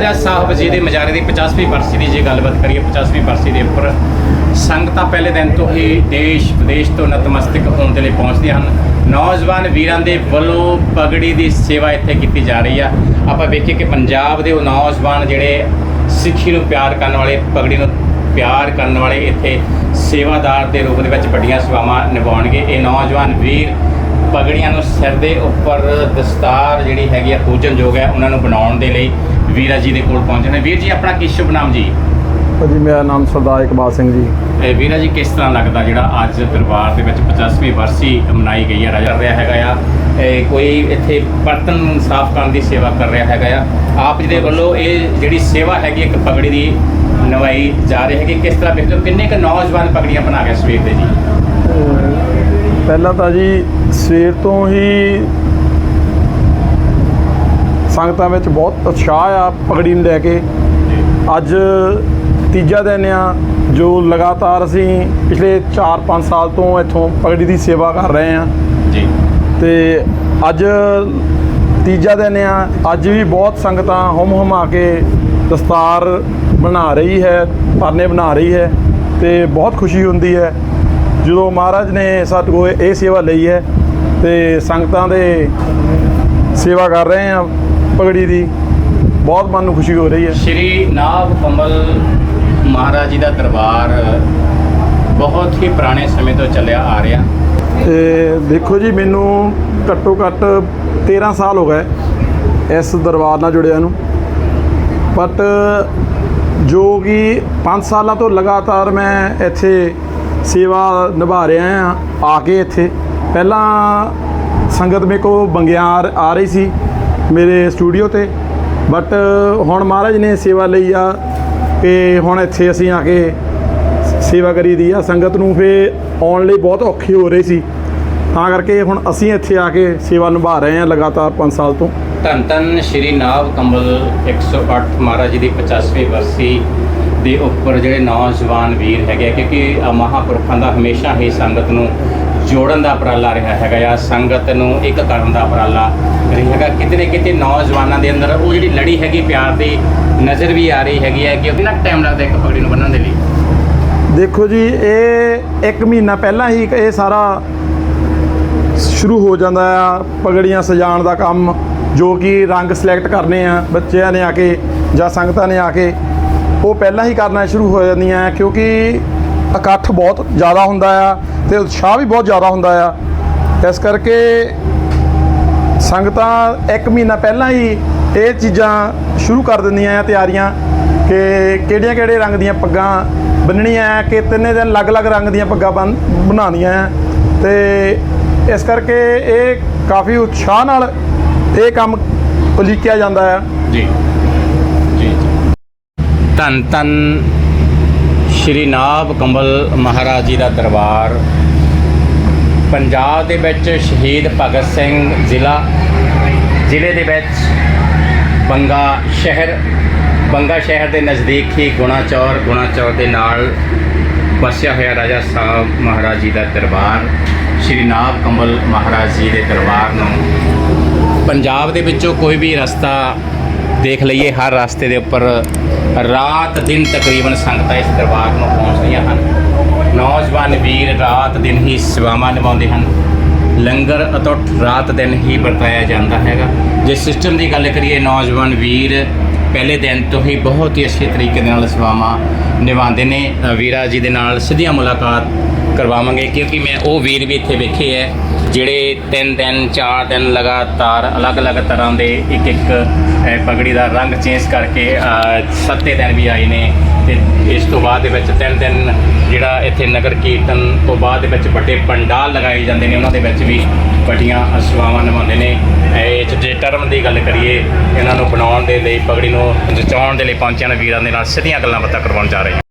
ਰਾਜਾ ਸਾਹਿਬ ਜੀ ਦੇ ਮਜਾਰੇ ਦੀ 50ਵੀਂ ਬਰਸੀ ਦੀ ਜੇ ਗੱਲਬਾਤ ਕਰੀਏ 50ਵੀਂ ਬਰਸੀ ਦੇ ਉੱਪਰ ਸੰਗਤਾਂ ਪਹਿਲੇ ਦਿਨ ਤੋਂ ਹੀ ਦੇਸ਼, ਵਿਦੇਸ਼ ਤੋਂ ਨਤਮਸਤਕ ਹੋਣ ਦੇ ਲਈ ਪਹੁੰਚਦੀਆਂ ਹਨ। ਨੌਜਵਾਨ ਵੀਰਾਂ ਦੇ ਵੱਲੋਂ ਪਗੜੀ ਦੀ ਸੇਵਾ ਇੱਥੇ ਕੀਤੀ ਜਾ ਰਹੀ ਆ। ਆਪਾਂ ਵੇਖੀਏ ਕਿ ਪੰਜਾਬ ਦੇ ਉਹ ਨੌਜਵਾਨ ਜਿਹੜੇ ਸਿੱਖੀ ਨੂੰ ਪਿਆਰ ਕਰਨ ਵਾਲੇ, ਪਗੜੀ ਨੂੰ ਪਿਆਰ ਕਰਨ ਵਾਲੇ ਇੱਥੇ ਸੇਵਾਦਾਰ ਦੇ ਰੂਪ ਦੇ ਵਿੱਚ ਵੱਡੀਆਂ ਸੇਵਾਵਾਂ ਨਿਭਾਉਣਗੇ। ਇਹ ਨੌਜਵਾਨ ਵੀਰ ਪਗੜੀਆਂ ਨੂੰ ਸਿਰ ਦੇ ਉੱਪਰ ਦਸਤਾਰ ਜਿਹੜੀ ਹੈਗੀ ਆ ਪੂਜਨਯੋਗ ਹੈ ਉਹਨਾਂ ਨੂੰ ਬਣਾਉਣ ਦੇ ਲਈ ਵੀਰਾ ਜੀ ਦੇ ਕੋਲ ਪਹੁੰਚੇ ਨੇ ਵੀਰ ਜੀ ਆਪਣਾ ਕੀ ਸ਼ੁਭ ਨਾਮ ਜੀ? ਭਾਜੀ ਮੇਰਾ ਨਾਮ ਸਰਦਾਰ ਇਕਬਾਲ ਸਿੰਘ ਜੀ। ਇਹ ਵੀਰਾ ਜੀ ਕਿਸ ਤਰ੍ਹਾਂ ਲੱਗਦਾ ਜਿਹੜਾ ਅੱਜ ਦਰਬਾਰ ਦੇ ਵਿੱਚ 50ਵੀਂ ਵਰਸੀ ਮਨਾਈ ਗਈ ਹੈ ਰਾਜਾ ਰਿਹਾ ਹੈਗਾ ਆ? ਇਹ ਕੋਈ ਇੱਥੇ ਬਰਤਨ ਸਾਫ਼ ਕਰਨ ਦੀ ਸੇਵਾ ਕਰ ਰਿਹਾ ਹੈਗਾ ਆ? ਆਪ ਜੀ ਦੇ ਵੱਲੋਂ ਇਹ ਜਿਹੜੀ ਸੇਵਾ ਹੈਗੀ ਇੱਕ ਪਗੜੀ ਦੀ ਨਵਾਈ ਜਾ ਰਹੀ ਹੈਗੀ ਕਿਸ ਤਰ੍ਹਾਂ ਵੇਖਦੇ ਹੋ? ਕਿੰਨੇ ਕੁ ਨੌਜਵਾਨ ਪਗੜੀਆਂ ਬਣਾ ਕੇ ਸਵੇਰ ਦੇ ਜੀ? ਪਹਿਲਾਂ ਤਾਂ ਜੀ ਸਵੇਰ ਤੋਂ ਹੀ ਸੰਗਤਾਂ ਵਿੱਚ ਬਹੁਤ ਉਤਸ਼ਾਹ ਆ ਪਗੜੀ ਨੂੰ ਲੈ ਕੇ। ਅੱਜ ਤੀਜਾ ਦਿਨ ਆ ਜੋ ਲਗਾਤਾਰ ਅਸੀਂ ਪਿਛਲੇ 4-5 ਸਾਲ ਤੋਂ ਇੱਥੋਂ ਪਗੜੀ ਦੀ ਸੇਵਾ ਕਰ ਰਹੇ ਆ। ਜੀ। ਤੇ ਅੱਜ ਤੀਜਾ ਦਿਨ ਆ ਅੱਜ ਵੀ ਬਹੁਤ ਸੰਗਤਾਂ ਹੁਮ ਹੁਮਾ ਕੇ ਦਸਤਾਰ ਬਣਾ ਰਹੀ ਹੈ ਪਰਨੇ ਬਣਾ ਰਹੀ ਹੈ ਤੇ ਬਹੁਤ ਖੁਸ਼ੀ ਹੁੰਦੀ ਹੈ। ਜਦੋਂ ਮਹਾਰਾਜ ਨੇ ਸਾਡੇ ਕੋਲ ਇਹ ਸੇਵਾ ਲਈ ਹੈ ਤੇ ਸੰਗਤਾਂ ਦੇ ਸੇਵਾ ਕਰ ਰਹੇ ਆ ਪਗੜੀ ਦੀ ਬਹੁਤ ਮਨ ਨੂੰ ਖੁਸ਼ੀ ਹੋ ਰਹੀ ਹੈ। ਸ਼੍ਰੀ ਨਾਭ ਕਮਲ ਮਹਾਰਾਜ ਜੀ ਦਾ ਦਰਬਾਰ ਬਹੁਤ ਹੀ ਪੁਰਾਣੇ ਸਮੇਂ ਤੋਂ ਚੱਲਿਆ ਆ ਰਿਹਾ। ਤੇ ਦੇਖੋ ਜੀ ਮੈਨੂੰ ਘੱਟੋ ਘੱਟ 13 ਸਾਲ ਹੋ ਗਏ ਇਸ ਦਰਬਾਰ ਨਾਲ ਜੁੜਿਆ ਨੂੰ। ਬਟ ਜੋ ਕਿ 5 ਸਾਲਾਂ ਤੋਂ ਲਗਾਤਾਰ ਮੈਂ ਇੱਥੇ ਸੇਵਾ ਨਿਭਾ ਰਿਹਾ ਹਾਂ ਆ ਕੇ ਇੱਥੇ। ਪਹਿਲਾਂ ਸੰਗਤ ਮੇਰੇ ਕੋ ਬੰਗਿਆਰ ਆ ਰਹੀ ਸੀ। ਮੇਰੇ ਸਟੂਡੀਓ ਤੇ। ਬਟ ਹੁਣ ਮਹਾਰਾਜ ਨੇ ਸੇਵਾ ਲਈ ਆ ਕਿ ਹੁਣ ਇੱਥੇ ਅਸੀਂ ਆ ਕੇ ਸੇਵਾ ਕਰੀ ਦੀ ਆ। ਸੰਗਤ ਨੂੰ ਫੇ ਆਉਣ ਲਈ ਬਹੁਤ ਔਖੀ ਹੋ ਰਹੀ ਸੀ। ਤਾਂ ਕਰਕੇ ਹੁਣ ਅਸੀਂ ਇੱਥੇ ਆ ਕੇ ਸੇਵਾ ਨਿਭਾ ਰਹੇ ਹਾਂ ਲਗਾਤਾਰ 5 ਸਾਲ ਤੋਂ। ਧੰਨ ਧੰਨ ਸ਼੍ਰੀ ਨਾਭ ਕਮਲ 108 ਮਹਾਰਾਜ ਜੀ ਦੀ 50ਵੀਂ ਵਰਸੀ ਦੇ ਉੱਪਰ ਜਿਹੜੇ ਨੌਜਵਾਨ ਵੀਰ ਹੈਗੇ ਆ, ਕਿਉਂਕਿ ਅ, ਮਹਾਂਪੁਰਖਾਂ ਦਾ ਹਮੇਸ਼ਾ ਹੀ ਸੰਗਤ ਨੂੰ ਜੋੜਨ ਦਾ ਉਪਰਾਲਾ ਰਿਹਾ ਹੈਗਾ ਆ, ਸੰਗਤ ਨੂੰ ਇੱਕ ਕਰਨ ਦਾ ਉਪਰਾਲਾ ਰਿਹਾ ਹੈਗਾ। ਕਿਤੇ ਨਾ ਕਿਤੇ ਨੌਜਵਾਨਾਂ ਦੇ ਅੰਦਰ ਉਹ ਜਿਹੜੀ ਲੜੀ ਹੈਗੀ, ਪਿਆਰ ਦੀ ਨਜ਼ਰ ਵੀ ਆ ਰਹੀ ਹੈਗੀ ਹੈ ਕਿ ਕਿੰਨਾ ਟਾਈਮ ਲੱਗਦਾ ਇੱਕ ਪਗੜੀ ਨੂੰ ਬੰਨਣ ਦੇ ਲਈ? ਦੇਖੋ ਜੀ, ਇਹ ਇੱਕ ਮਹੀਨਾ ਪਹਿਲਾਂ ਹੀ ਇਹ ਸਾਰਾ ਸ਼ੁਰੂ ਹੋ ਜਾਂਦਾ ਆ, ਪਗੜੀਆਂ ਸਜਾਉਣ ਦਾ ਕੰਮ, ਜੋ ਕਿ ਰੰਗ ਸਿਲੈਕਟ ਕਰਨੇ ਆ, ਬੱਚਿਆਂ ਨੇ ਆ ਕੇ ਜਾਂ ਸੰਗਤਾਂ ਨੇ ਆ ਕੇ, ਉਹ ਪਹਿਲਾਂ ਹੀ ਕਰਨਾ ਸ਼ੁਰੂ ਹੋ ਜਾਂਦੀਆਂ ਕਿਉਂਕਿ ਇਕੱਠ ਬਹੁਤ ਜ਼ਿਆਦਾ ਹੁੰਦਾ ਆ। ਤੇ ਉਤਸ਼ਾਹ ਵੀ ਬਹੁਤ ਜ਼ਿਆਦਾ ਹੁੰਦਾ ਆ। ਇਸ ਕਰਕੇ ਸੰਗਤਾਂ ਇੱਕ ਮਹੀਨਾ ਪਹਿਲਾਂ ਹੀ ਇਹ ਚੀਜ਼ਾਂ ਸ਼ੁਰੂ ਕਰ ਦਿੰਦੀਆਂ ਆ ਤਿਆਰੀਆਂ ਕਿ ਕਿਹੜੀਆਂ ਕਿਹੜੇ ਰੰਗ ਦੀਆਂ ਪੱਗਾਂ ਬੰਨਣੀਆਂ ਆ, ਕਿ ਤਿੰਨੇ ਦਿਨ ਅਲੱਗ-ਅਲੱਗ ਰੰਗ ਦੀਆਂ ਪੱਗਾਂ ਬਣ ਬਣਾਉਣੀਆਂ ਆ। ਤੇ ਇਸ ਕਰਕੇ ਇਹ ਕਾਫੀ ਉਤਸ਼ਾਹ ਨਾਲ ਇਹ ਕੰਮ ਉਲੀਕਿਆ ਜਾਂਦਾ ਆ। ਜੀ। ਜੀ ਜੀ। ਧੰਨ ਧੰਨ ਸ਼੍ਰੀ ਨਾਭ ਕੰਬਲ ਮਹਾਰਾਜ ਜੀ ਦਾ ਦਰਬਾਰ ਪੰਜਾਬ ਦੇ ਵਿੱਚ ਸ਼ਹੀਦ ਭਗਤ ਸਿੰਘ ਜ਼ਿਲ੍ਹਾ, ਜ਼ਿਲ੍ਹੇ ਦੇ ਵਿੱਚ ਬੰਗਾ ਸ਼ਹਿਰ ਬੰਗਾ ਸ਼ਹਿਰ ਦੇ ਨਜ਼ਦੀਕ ਹੀ ਗੁਣਾਚੌਰ ਗੁਣਾਚੌਰ ਦੇ ਨਾਲ ਵਸਿਆ ਹੋਇਆ ਰਾਜਾ ਸਾਹਿਬ ਮਹਾਰਾਜ ਜੀ ਦਾ ਦਰਬਾਰ, ਸ਼੍ਰੀ ਨਾਭ ਕਮਲ ਮਹਾਰਾਜ ਜੀ ਦੇ ਦਰਬਾਰ ਨੂੰ ਪੰਜਾਬ ਦੇ ਵਿੱਚੋਂ ਕੋਈ ਵੀ ਰਸਤਾ ਦੇਖ ਲਈਏ, ਹਰ ਰਸਤੇ ਦੇ ਉੱਪਰ ਰਾਤ ਦਿਨ ਤਕਰੀਬਨ ਸੰਗਤਾਂ ਇਸ ਦਰਬਾਰ ਨੂੰ ਪਹੁੰਚਦੀਆਂ ਹਨ। ਨੌਜਵਾਨ ਵੀਰ ਰਾਤ ਦਿਨ ਹੀ ਸੇਵਾਵਾਂ ਨਿਭਾਉਂਦੇ ਹਨ। ਲੰਗਰ ਅਤੁੱਟ ਰਾਤ ਦਿਨ ਹੀ ਵਰਤਾਇਆ ਜਾਂਦਾ ਹੈਗਾ। ਜੇ ਸਿਸਟਮ ਦੀ ਗੱਲ ਕਰੀਏ, ਨੌਜਵਾਨ ਵੀਰ ਪਹਿਲੇ ਦਿਨ ਤੋਂ ਹੀ ਬਹੁਤ ਹੀ ਅੱਛੇ ਤਰੀਕੇ ਦੇ ਨਾਲ ਸੇਵਾਵਾਂ ਨਿਭਾਉਂਦੇ ਨੇ। ਵੀਰਾ ਜੀ ਦੇ ਨਾਲ ਸਿੱਧੀਆਂ ਮੁਲਾਕਾਤ ਕਰਵਾਵਾਂਗੇ, ਕਿਉਂਕਿ ਮੈਂ ਉਹ ਵੀਰ ਵੀ ਇੱਥੇ ਵੇਖੇ ਹੈ। ਜਿਹੜੇ ਤਿੰਨ ਦਿਨ ਚਾਰ ਦਿਨ ਲਗਾਤਾਰ ਅਲੱਗ-ਅਲੱਗ ਤਰ੍ਹਾਂ ਦੇ ਇੱਕ ਇੱਕ ਪਗੜੀ ਦਾ ਰੰਗ ਚੇਂਜ ਕਰਕੇ ਸੱਤੇ ਦਿਨ ਵੀ ਆਏ ਨੇ ਤੇ ਇਸ ਤੋਂ ਬਾਅਦ ਦੇ ਵਿੱਚ ਤਿੰਨ ਦਿਨ ਜਿਹੜਾ ਇੱਥੇ ਨਗਰ ਕੀਰਤਨ ਤੋਂ ਬਾਅਦ ਦੇ ਵਿੱਚ ਵੱਡੇ ਪੰਡਾਲ ਲਗਾਏ ਜਾਂਦੇ ਨੇ, ਉਹਨਾਂ ਦੇ ਵਿੱਚ ਵੀ ਵੱਡੀਆਂ ਸੇਵਾਵਾਂ ਨਿਭਾਉਂਦੇ ਨੇ। ਇਹ 'ਚ ਜੇ ਟਰਮ ਦੀ ਗੱਲ ਕਰੀਏ, ਇਹਨਾਂ ਨੂੰ ਬਣਾਉਣ ਦੇ ਲਈ, ਪਗੜੀ ਨੂੰ ਜਚਾਉਣ ਦੇ ਲਈ ਪਹੁੰਚਿਆ ਨੇ ਵੀਰਾਂ ਦੇ ਨਾਲ ਸਿੱਧੀਆਂ ਗੱਲਾਂ ਬਾਤਾਂ ਕਰਵਾਉਣ ਜਾ ਰਹੇ